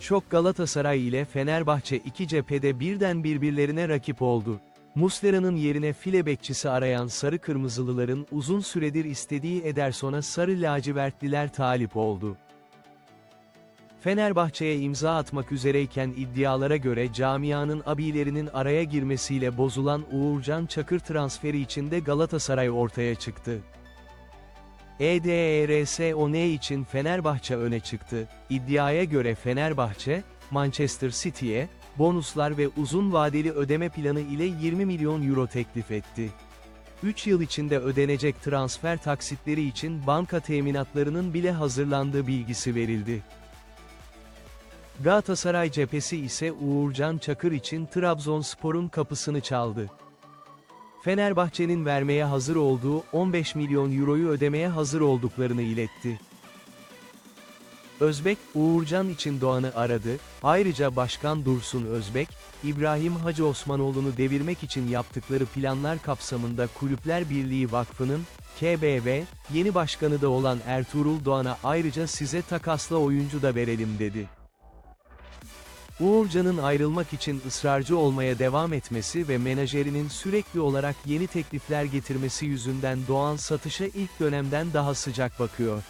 Şok Galatasaray ile Fenerbahçe iki cephede birden birbirlerine rakip oldu. Muslera'nın yerine file bekçisi arayan sarı kırmızılıların uzun süredir istediği Ederson'a sarı lacivertliler talip oldu. Fenerbahçe'ye imza atmak üzereyken iddialara göre camianın abilerinin araya girmesiyle bozulan Uğurcan Çakır transferi içinde Galatasaray ortaya çıktı. E EDRSON için Fenerbahçe öne çıktı. İddiaya göre Fenerbahçe, Manchester City'ye, bonuslar ve uzun vadeli ödeme planı ile 20 milyon euro teklif etti. 3 yıl içinde ödenecek transfer taksitleri için banka teminatlarının bile hazırlandığı bilgisi verildi. Galatasaray cephesi ise Uğurcan Çakır için Trabzonspor'un kapısını çaldı. Fenerbahçe'nin vermeye hazır olduğu 15 milyon euroyu ödemeye hazır olduklarını iletti. Özbek, Uğurcan için Doğan'ı aradı, ayrıca Başkan Dursun Özbek, İbrahim Hacı Osmanoğlu'nu devirmek için yaptıkları planlar kapsamında Kulüpler Birliği Vakfı'nın, KBV, yeni başkanı da olan Ertuğrul Doğan'a ayrıca size takasla oyuncu da verelim dedi. Uğurcan'ın ayrılmak için ısrarcı olmaya devam etmesi ve menajerinin sürekli olarak yeni teklifler getirmesi yüzünden Doğan satışa ilk dönemden daha sıcak bakıyor.